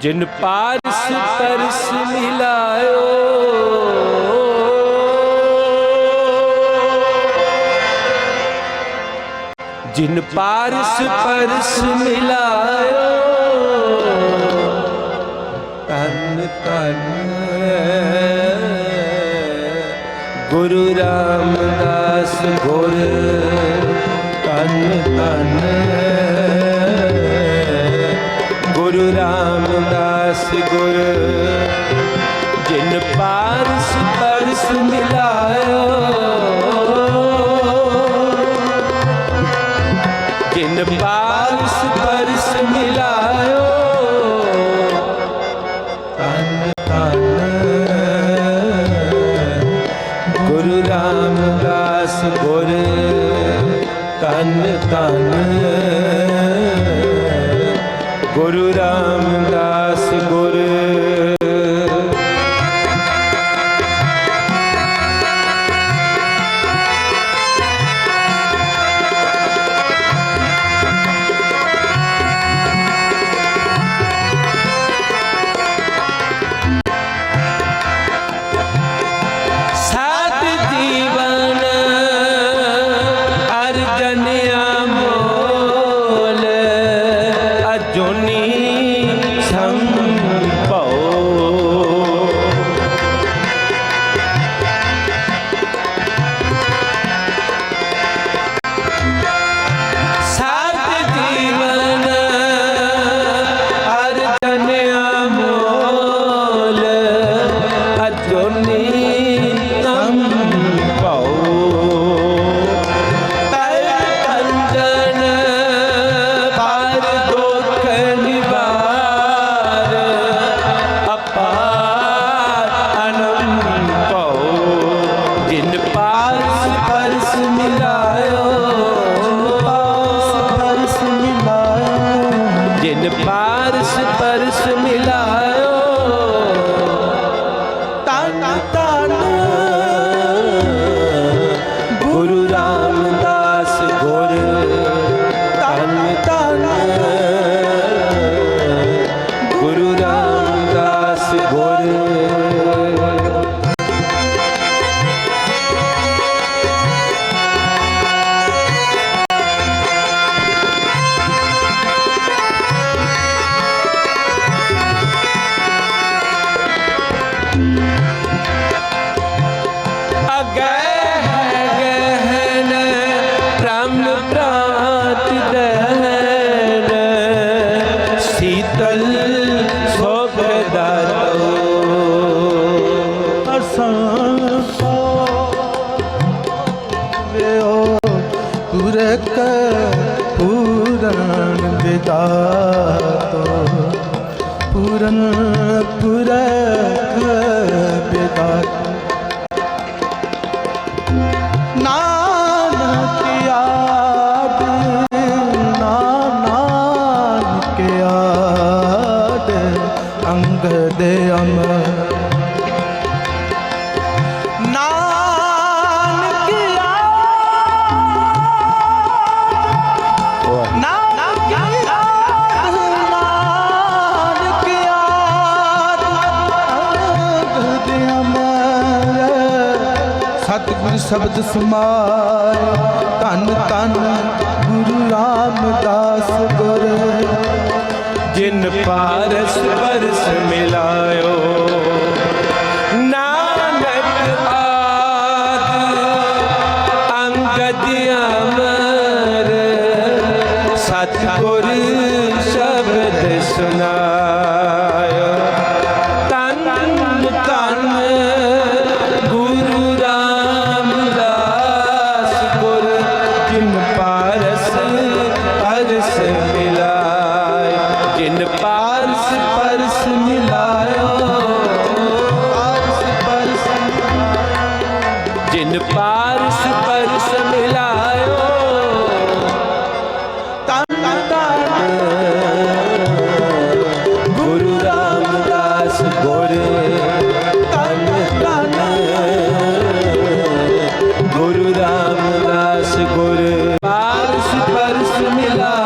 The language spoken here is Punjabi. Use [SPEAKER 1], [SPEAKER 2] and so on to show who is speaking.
[SPEAKER 1] ਜਿਨ ਪਾਰਸ ਪਰਸ ਮਿਲਾਇਓ। ਜਿਨ ਪਾਰਸ ਪਰਸ ਮਿਲਾਇਓ। ਤਨ ਤਨ ਗੁਰੂ ਰਾਮਦਾਸ ਗੁਰ। ਤਨ ਤਨ ਗੁਰੂ ਰਾਮਦਾਸ ਗੁਰ, ਜਿਨ ਪਾਰਸ ਪਰਸ ਮਿਲਾਇਓ। ਜਿਨ ਪਾਰਸ ਪਰਸ ਮਿਲਾਇਓ। ਤਨ ਤਨ ਗੁਰੂ ਰਾਮਦਾਸ ਗੁਰ ਤਨ ਤਨ ਗੁਰੂ ਰਾਮਦਾਸ ਗੁਰ। ਪੂਰਨ ਵਿਦਾਤੋ ਪੂਰਨ ਪੁਰਖ ਵਿਦਾਤੋ ਸ਼ਬਦ ਸਮਾਇ ਧੰਨ ਧੰਨ ਗੁਰੂ ਰਾਮਦਾਸ ਗੁਰ ਜਿਨ ਪਾਰਸ ਪਰਸ ਮਿਲਾਇਓ।
[SPEAKER 2] ਨਾਨਕ ਆਦ ਅੰਗਦ ਸਤਿਗੁਰ ਸ਼ਬਦ ਸੁਣਾ
[SPEAKER 1] ਜਿਨ ਪਾਰਸ ਪਰਸ ਮਿਲਾਇਓ
[SPEAKER 2] ਤਨ
[SPEAKER 1] ਗੁਰੂ ਰਾਮਦਾਸ ਗੋਰੇ ਤਨ ਗੁਰੂ ਰਾਮਦਾਸ ਗੋਰੇ ਪਾਰਸ ਪਰਸ ਮਿਲਾਇਓ